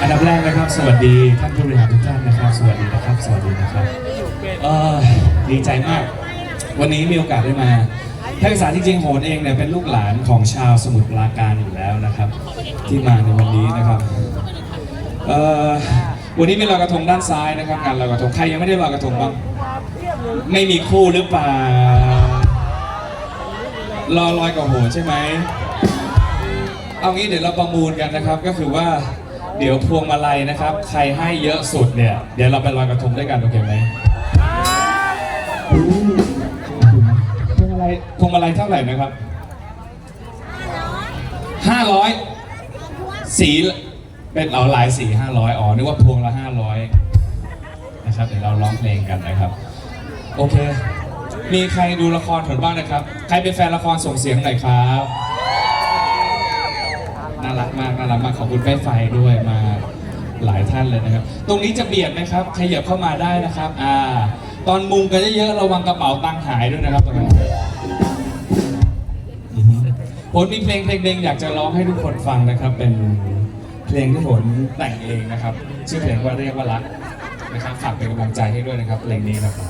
อันดับแรกนะครับ สวัสดีท่านผู้บริหารทุกท่านนะครับ สวัสดีนะครับ สวัสดีนะครับเออดีใจมาก วันนี้มีโอกาสได้มาท่านศึกษาจริงๆโหนเองเนี่ยเป็นลูกหลานของชาวสมุทรปราการอยู่แล้วนะครับ ที่มาในวันนี้นะครับเออวันนี้มีลอยกระทงด้านซ้ายนะครับงานลอยกระทงใครยังไม่ได้ลอยกระทงบ้างไม่มีคู่หรือเปล่ารอลอยกับโหนใช่ไหมเอางี้เดี๋ยวเราประมูลกันนะครับก็คือว่า เดี๋ยวพวงมาลัยนะครับ ใครให้เยอะสุดเนี่ย เดี๋ยวเราไปลอยกระทงด้วยกันโอเคไหมพวงมาลัยพวงมาลัยเท่าไหร่นะครับห้าร้อยสีเป็นเอาหลายสีห้าร้อยอ๋อนึกว่าพวงละห้าร้อยนะครับเดี๋ยวเราร้องเพลงกันนะครับ โอเค มีใครดูละครผลบ้างนะครับ ใครเป็นแฟนละครส่งเสียงหน่อยครับ รักมากน่ารักมากขอบคุณแม่ไฟด้วยมาหลายท่านเลยนะครับ ตรงนี้จะเบียดไหมครับขยับเข้ามาได้นะครับ อ่า ตอนมุงกันเยอะๆระวังกระเป๋าตังค์หายด้วยนะครับตรงนั้นผมมีเพลงเพลงหนึ่งอยากจะร้องให้ทุกคนฟังนะครับ เป็นเพลงที่ผมแต่งเองนะครับ ชื่อเพลงว่าเรียกว่ารักนะครับฝากเป็นกำลังใจให้ด้วยนะครับเพลงนี้นะครับ